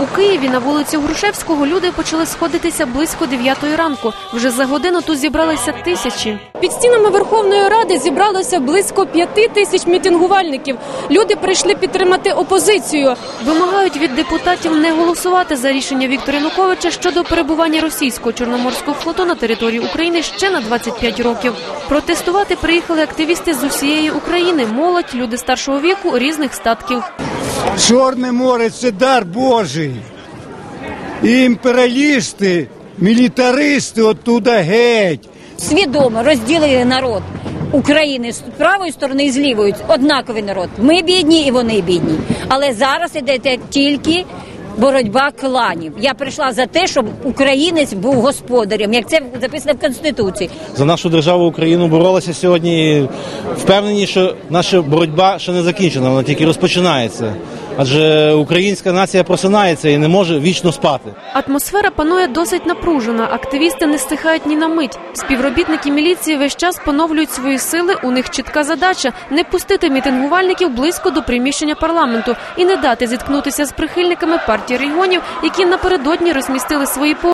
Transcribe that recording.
У Києві на вулиці Грушевського люди почали сходитися близько 9 ранку. Вже за годину тут зібралися тисячі. Під стінами Верховної Ради зібралося близько п'яти тисяч мітингувальників. Люди прийшли підтримати опозицію. Вимагають від депутатів не голосувати за рішення Віктора Януковича щодо перебування російського чорноморського флоту на території України ще на 25 років. Протестувати приїхали активісти з усієї України, молодь, люди старшого віку, різних статків. Чорне море це дар Божий. І імперіалісти, мілітаристи оттуда геть. свідомо розділили народ України з правої сторони і з лівої. Однаковий народ. Ми бідні і вони бідні. Але зараз іде тільки боротьба кланів. Я прийшла за те, щоб українець був господарем, як це записано в Конституції. за нашу державу Україну боролися сьогодні. і Впевнені, що наша боротьба ще не закінчена, вона тільки розпочинається. Адже українська нація просинається і не може вічно спати. Атмосфера панує досить напружена. Активісти не стихають ні на мить. Співробітники міліції весь час поновлюють свої сили. У них чітка задача не пустити мітингувальників близько до приміщення парламенту і не дати зіткнутися з прихильниками партії регіонів, які напередодні розмістили свої по